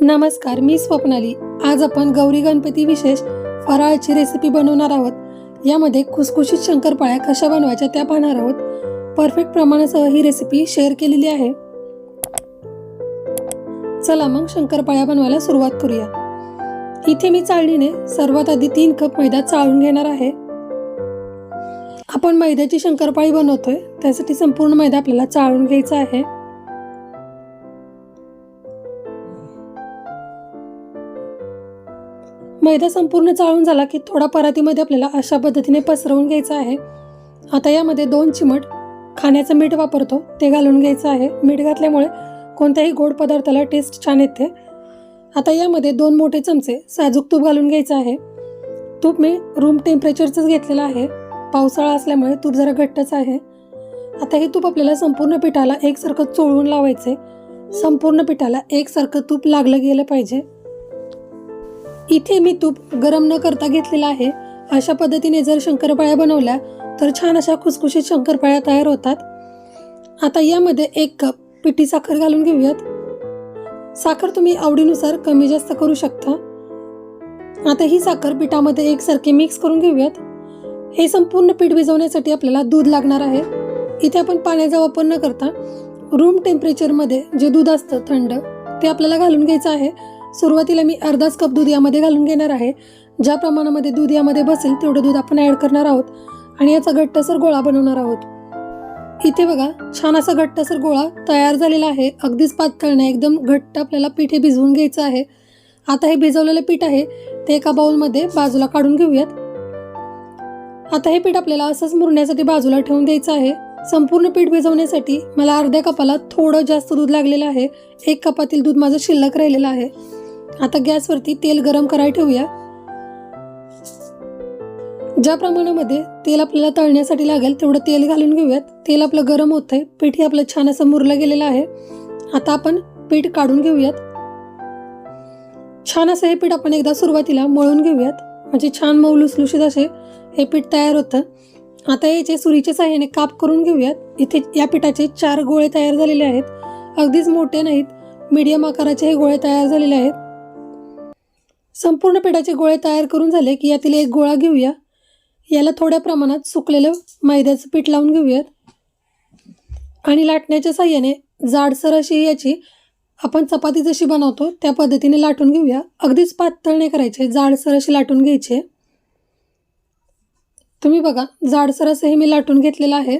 नमस्कार मी स्वप्नाली. आज आपण गौरी गणपती विशेष फराळाची रेसिपी बनवणार आहोत. यामध्ये खुसखुशीत शंकरपाळ्या कशा बनवायच्या त्या पाहणार आहोत. परफेक्ट प्रमाणासह ही रेसिपी शेअर केलेली आहे. चला मग शंकरपाळ्या बनवायला सुरुवात करूया. इथे मी चाळणीने सर्वात आधी तीन कप मैदा चाळून घेणार आहे. आपण मैद्याची शंकरपाळी बनवतोय त्यासाठी संपूर्ण मैदा आपल्याला चाळून घ्यायचा आहे. मैदा संपूर्ण चाळून झाला की थोडा परातीमध्ये आपल्याला अशा पद्धतीने पसरवून घ्यायचा आहे. आता यामध्ये दोन चिमट खाण्याचं मीठ वापरतो. ते घालून घ्यायचं आहे. मीठ घातल्यामुळे कोणत्याही गोड पदार्थाला टेस्ट छान येते. आता यामध्ये दोन मोठे चमचे साजूक तूप घालून घ्यायचं आहे. तूप मी रूम टेम्परेचरचंच घेतलेलं आहे. पावसाळा असल्यामुळे तूप जरा घट्टच आहे. आता हे तूप आपल्याला संपूर्ण पिठाला एकसारखं चोळून लावायचे संपूर्ण पिठाला एकसारखं तूप लागलं गेलं पाहिजे. इथे मी तूप गरम न करता घेतलेला आहे. अशा पद्धतीने जर शंकरपाळ्या बनवल्या तर छान अशा खुसखुशीत शंकरपाळ्या तयार होतात. आता यामध्ये एक कप पिठी साखर घालून घेऊयात. साखर तुम्ही आवडीनुसार कमी जास्त करू शकता. आता ही साखर पिठामध्ये एकसारखी मिक्स करून घेऊयात. हे संपूर्ण पीठ भिजवण्यासाठी आपल्याला दूध लागणार आहे. इथे आपण पाण्याचा वापर न करता रूम टेम्परेचरमध्ये जे दूध असतं थंड ते आपल्याला घालून घ्यायचं आहे. सुरुवातीला मी अर्धाच कप दूध यामध्ये घालून घेणार आहे. ज्या प्रमाणामध्ये दूध यामध्ये बसेल तेवढं दूध आपण ॲड करणार आहोत आणि याचा घट्टसर गोळा बनवणार आहोत. इथे बघा छान असा घट्टसर गोळा तयार झालेला आहे. अगदीच पातळ नाही एकदम घट्ट आपल्याला पीठ हे भिजवून घ्यायचं आहे. आता हे भिजवलेलं पीठ आहे ते एका बाउलमध्ये बाजूला काढून घेऊयात. आता हे पीठ आपल्याला असंच मुरण्यासाठी बाजूला ठेवून द्यायचं आहे. संपूर्ण पीठ भिजवण्यासाठी मला अर्ध्या कपाला थोडं जास्त दूध लागलेलं आहे. एक कपातील दूध माझं शिल्लक राहिलेलं आहे. आता गॅसवरती तेल गरम करायला ठेवूया. ज्या प्रमाणामध्ये तेल आपल्याला तळण्यासाठी लागेल तेवढं तेल घालून घेऊयात. तेल आपलं गरम होत आहे पीठ हे आपलं छान असं मुरलं गेलेलं आहे. आता आपण पीठ काढून घेऊयात. छान असं हे पीठ आपण एकदा सुरुवातीला मळून घेऊयात. म्हणजे छान मऊ लुसलुशीत असे हे पीठ तयार होतं. आता याचे सुरीच्या साह्याने काप करून घेऊयात. इथे या पिठाचे चार गोळे तयार झालेले आहेत. अगदीच मोठे नाहीत मीडियम आकाराचे हे गोळे तयार झालेले आहेत. संपूर्ण पिठाचे गोळे तयार करून झाले की यातील एक गोळा घेऊया. याला थोड्या प्रमाणात सुकलेलं मैद्याचं पीठ लावून घेऊयात. आणि लाटण्याच्या साह्याने जाडसर अशी याची आपण चपाती जशी बनवतो त्या पद्धतीने लाटून घेऊया. अगदीच पातळ नाही करायचे जाडसर अशी लाटून घ्यायचे तुम्ही बघा जाडसर असं हे मी लाटून घेतलेलं आहे.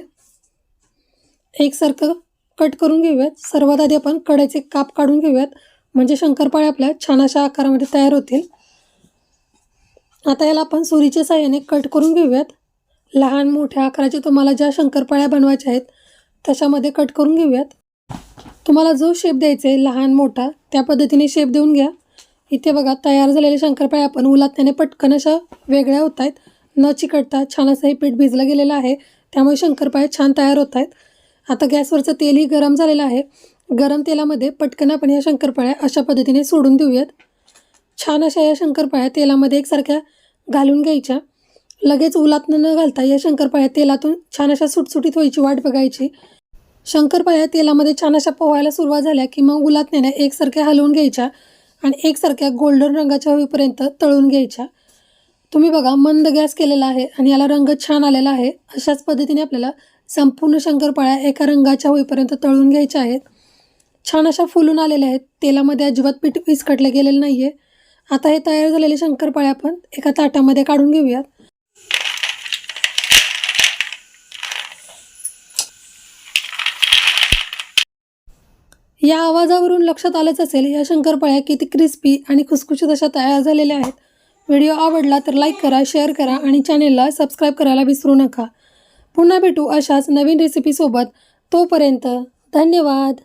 एकसारखं कट करून घेऊयात. सर्वात आधी आपण कड्याचे काप काढून घेऊयात. म्हणजे शंकरपाळ्या आपल्या छान अशा आकारामध्ये तयार होतील. आता याला आपण सुरीच्या साह्याने कट करून घेऊयात. लहान मोठ्या आकाराच्या तुम्हाला ज्या शंकरपाळ्या बनवायच्या आहेत तशामध्ये कट करून घेऊयात. तुम्हाला जो शेप द्यायचा आहे लहान मोठा त्या पद्धतीने शेप देऊन घ्या. इथे बघा तयार झालेले शंकरपाळ्या आपण उलातण्याने पटकन अशा वेगळ्या होत आहेत. न चिकटता छान असं हे पीठ भिजलं गेलेलं आहे. त्यामुळे शंकरपाळ्या छान तयार होत आहेत. आता गॅसवरचं तेलही गरम झालेलं आहे. गरम तेलामध्ये पटकन आपण या शंकरपाळ्या अशा पद्धतीने सोडून देऊयात. छान अशा या शंकरपाळ्या तेलामध्ये एकसारख्या घालून घ्यायच्या. लगेच उलातनं न घालता या शंकरपाळ्या तेलातून छान अशा सुटसुटीत व्हायची वाट बघायची. शंकरपाळ्या तेलामध्ये छान अशा पोहायला सुरुवात झाल्या की मग उलातण्याने एकसारख्या हलवून घ्यायच्या आणि एकसारख्या गोल्डन रंगाच्या होईपर्यंत तळून घ्यायच्या. तुम्ही बघा मंद गॅस केलेला आहे आणि याला रंग छान आलेला आहे. अशाच पद्धतीने आपल्याला संपूर्ण शंकरपाळ्या एका रंगाच्या होईपर्यंत तळून घ्यायच्या आहेत. छान अशा फुलून आलेल्या आहेत. तेलामध्ये अजिबात पीठ विस्कटलं गेलेलं नाही आहे आता हे तयार झालेले शंकरपाळ्या आपण एका ताटामध्ये काढून घेऊयात. या आवाजावरून लक्षात आलंच असेल या शंकरपाळ्या किती क्रिस्पी आणि खुसखुशीत अशा तयार झालेल्या आहेत. व्हिडिओ आवडला तर लाईक करा शेअर करा आणि चॅनेलला सबस्क्राईब करायला विसरू नका. पुन्हा भेटू अशाच नवीन रेसिपीसोबत तोपर्यंत धन्यवाद.